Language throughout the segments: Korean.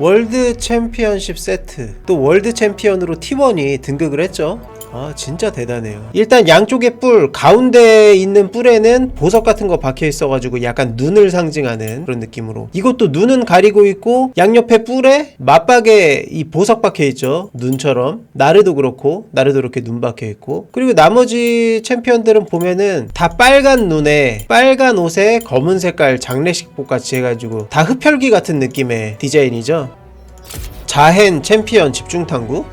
월드 챔피언십 세트. 또 월드 챔피언으로 T1이 등극을 했죠 아 진짜 대단해요. 일단 양쪽의 뿔 가운데에 있는 뿔에는 보석 같은 거 박혀 있어가지고 약간 눈을 상징하는 그런 느낌으로. 이것도 눈은 가리고 있고 양옆에 뿔에 맞박에 이 보석 박혀 있죠. 눈처럼. 나르도 그렇고 나르도 이렇게 눈 박혀 있고. 그리고 나머지 챔피언들은 보면은 다 빨간 눈에 빨간 옷에 검은 색깔 장례식복 같이 해가지고 다 흡혈귀 같은 느낌의 디자인이죠. 자hen 챔피언 집중탐구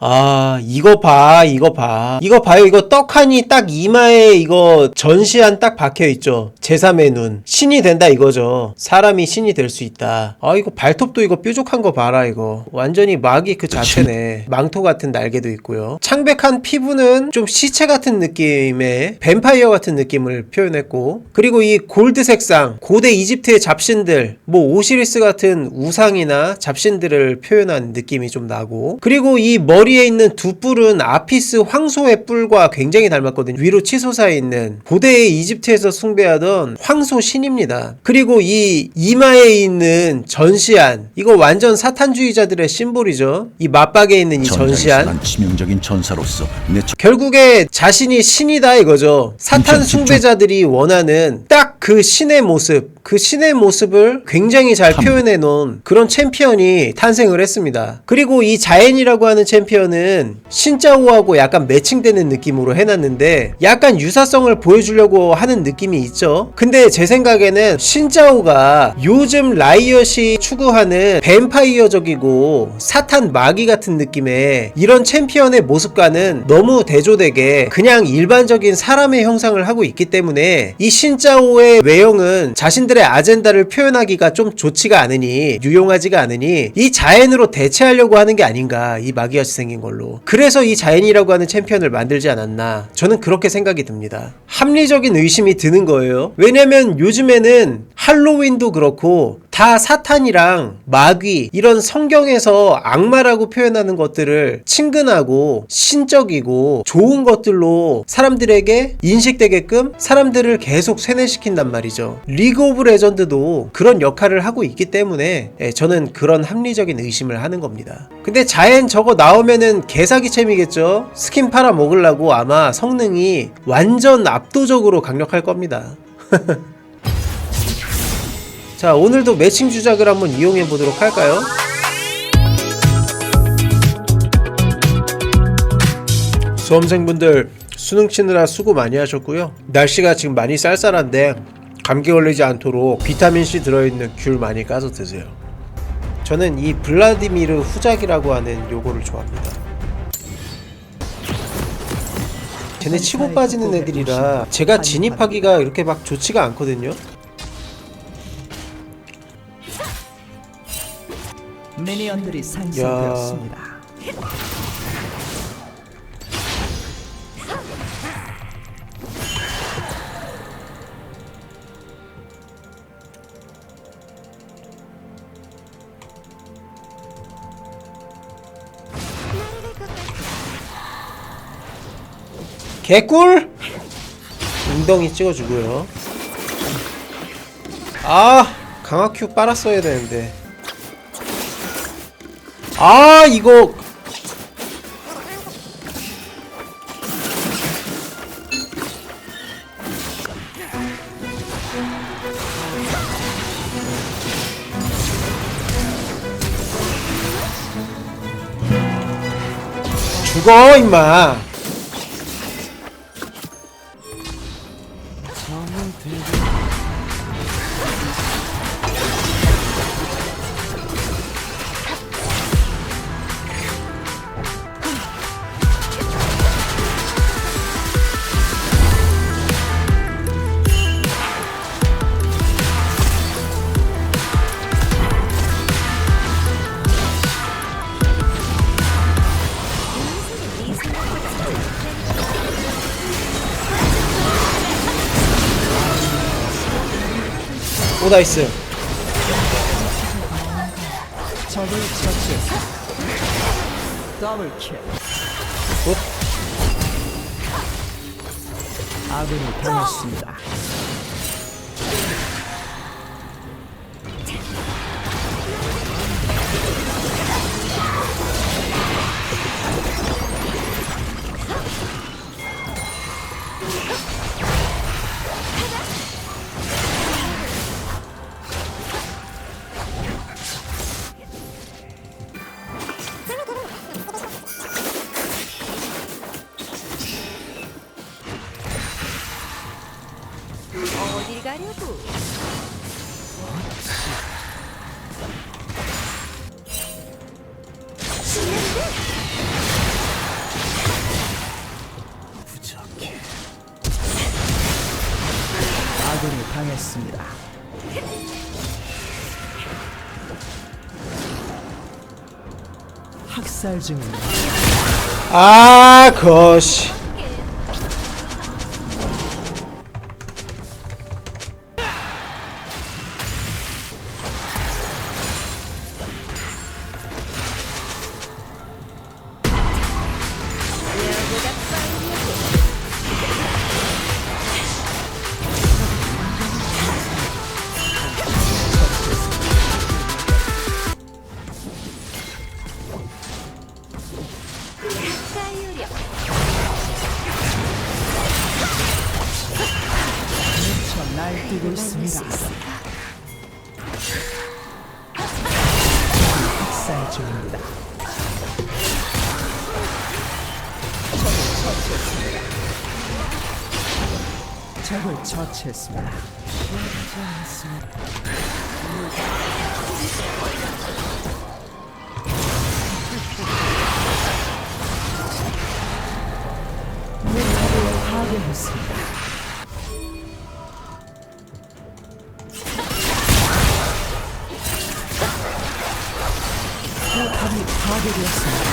아 이거 봐 이거 봐. 이거 봐요. 이거 떡하니 딱 이마에 이거 전시한 딱 박혀있죠. 제3의 눈. 신이 된다 이거죠. 사람이 신이 될 수 있다. 아 이거 발톱도 이거 뾰족한 거 봐라 이거. 완전히 마기 그 자체네. 망토 같은 날개도 있고요. 창백한 피부는 좀 시체 같은 느낌의 뱀파이어 같은 느낌을 표현했고 그리고 이 골드 색상 고대 이집트의 잡신들 뭐 오시리스 같은 우상이나 잡신들을 표현한 느낌이 좀 나고 그리고 이 머리 에 있는 두 뿔은 아피스 황소의 뿔과 굉장히 닮았거든요 위로 치솟아 있는 고대의 이집트에서 숭배하던 황소 신입니다 그리고 이 이마에 있는 전시안 이거 완전 사탄주의자들의 심볼이죠 이 맞박에 있는 이 전시안 난 치명적인 전사로서 내 저- 결국에 자신이 신이다 이거죠. 사탄. 숭배자들이 원하는 딱 그 신의 모습, 그 신의 모습을 굉장히 잘 참. 표현해 놓은 그런 챔피언이 탄생을 했습니다. 그리고 이 자엔이라고 하는 챔피언은 신짜오하고 약간 매칭되는 느낌으로 해놨는데 약간 유사성을 보여주려고 하는 느낌이 있죠. 근데 제 생각에는 신짜오가 요즘 라이엇이 추구하는 뱀파이어적이고 사탄 마귀 같은 느낌의 이런 챔피언의 모습과는 너무 대조되게 그냥 일반적인 사람의 형상을 하고 있기 때문에 이 신짜오의 외형은 자신들의 아젠다를 표현하기가 좀 좋지가 않으니 유용하지가 않으니 이 자엔으로 대체하려고 하는 게 아닌가 이 마귀같이 생긴 걸로. 그래서 이 자엔이라고 하는 챔피언을 만들지 않았나 저는 그렇게 생각이 듭니다. 합리적인 의심이 드는 거예요. 왜냐면 요즘에는 할로윈도 그렇고 다 사탄이랑 마귀 이런 성경에서 악마라고 표현하는 것들을 친근하고 신적이고 좋은 것들로 사람들에게 인식되게끔 사람들을 계속 세뇌시킨단 말이죠. 리그 오브 레전드도 그런 역할을 하고 있기 때문에 예, 저는 그런 합리적인 의심을 하는 겁니다. 근데 자엔 저거 나오면은 개사기챔이겠죠? 스킨 팔아 먹으려고 아마 성능이 완전 압도적으로 강력할 겁니다. 자 오늘도 매칭 주작을 한번 이용해 보도록 할까요? 수험생분들 수능 치느라 수고 많이 하셨고요. 날씨가 지금 많이 쌀쌀한데 감기 걸리지 않도록 비타민C 들어있는 귤 많이 까서 드세요. 저는 이 블라디미르 후작이라고 하는 요거를 좋아합니다. 쟤네 치고 빠지는 애들이라 제가 진입하기가 이렇게 막 좋지가 않거든요 미니언들이 생성되었습니다. 개꿀! 웅덩이 찍어주고요. 아, 강화 큐 빨았어야 되는데. 아, 이거. 죽어, 임마. 오, 나이스. 적을 처치했습니다. 더블 킬. 굿. 아군이 당했습니다. 가려고. 신난데? 아군이 당했습니다. 학살 중입니다. 아 거시 적을 처치했습니다. 목표를 파괴했습니다. 포탑이 파괴되었습니다.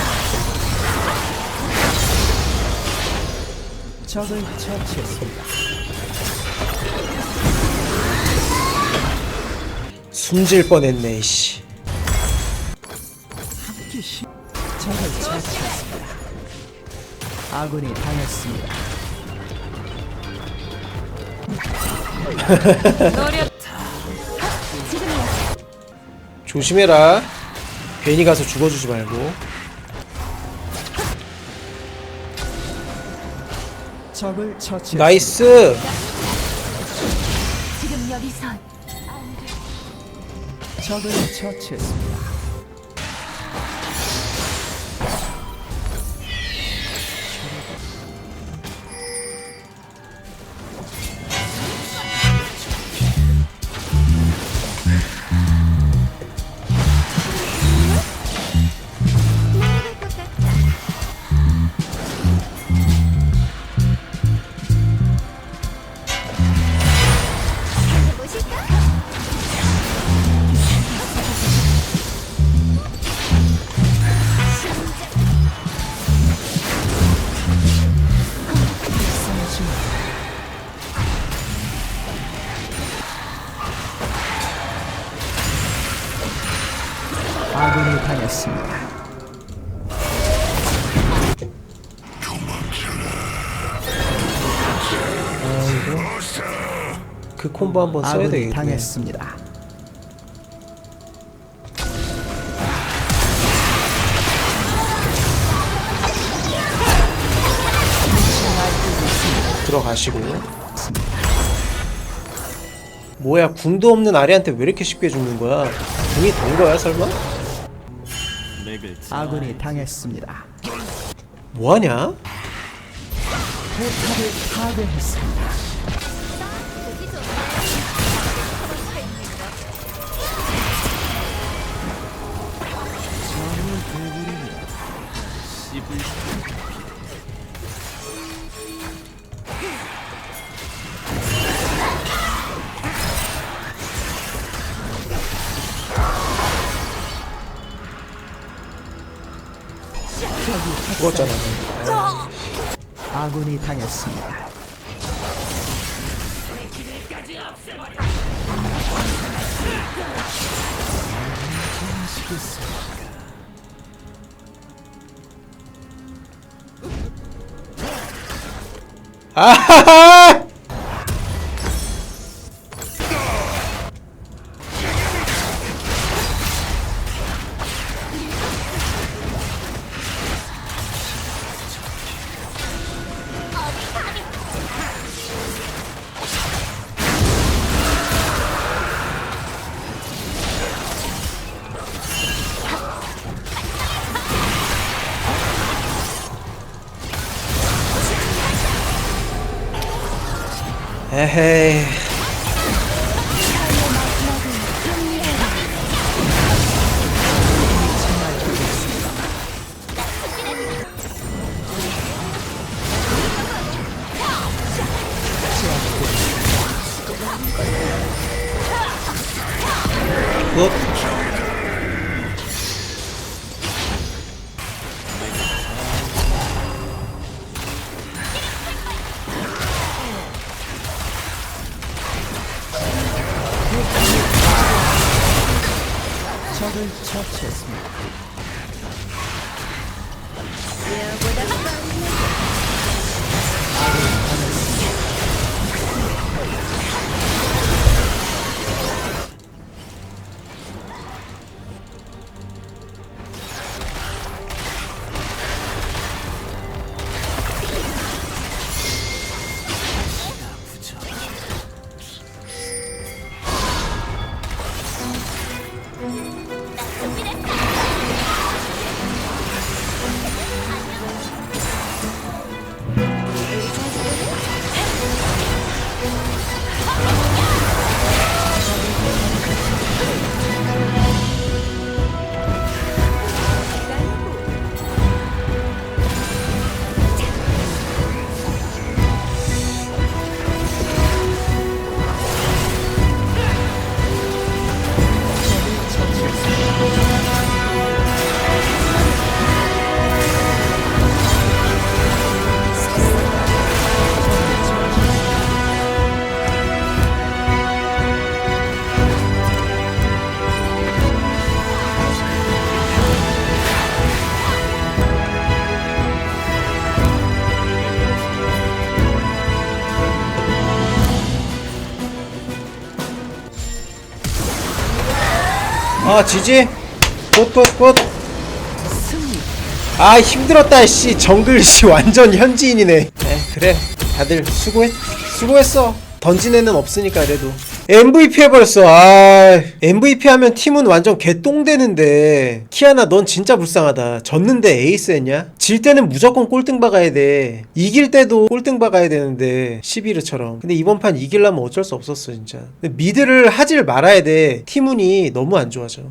적을 처치했습니다. 숨질 뻔했네 씨 적을 처치했습니다. 아군이 당했습니다. 조심해라 괜히 가서 죽어주지 말고 적을 처치했습니다. 나이스 지금 여기선 적을 처치했습니다. 콤보 한번 써야 아군이 되겠네 당했습니다. 들어가시고 뭐야 궁도 없는 아리한테 왜 이렇게 쉽게 죽는 거야 궁이 된 거야 설마? 아군이 당했습니다. 뭐하냐? 포탑을 파괴했습니다. 죽었잖아 아군이 당했습니다. 아 Ah! 에 처 아 지지? 굿굿굿 아 힘들었다 씨. 정글 씨 완전 현지인이네. 에 그래. 다들 수고했 수고했어. 던진 애는 없으니까 그래도 MVP 해버렸어. 아 MVP 하면 팀은 완전 개똥되는데. 키아나 넌 진짜 불쌍하다. 졌는데 에이스 했냐? 질 때는 무조건 꼴등 박아야 돼. 이길 때도 꼴등 박아야 되는데 11위처럼. 근데 이번 판 이기려면 어쩔 수 없었어 진짜. 미드를 하질 말아야 돼. 팀운이 너무 안 좋아져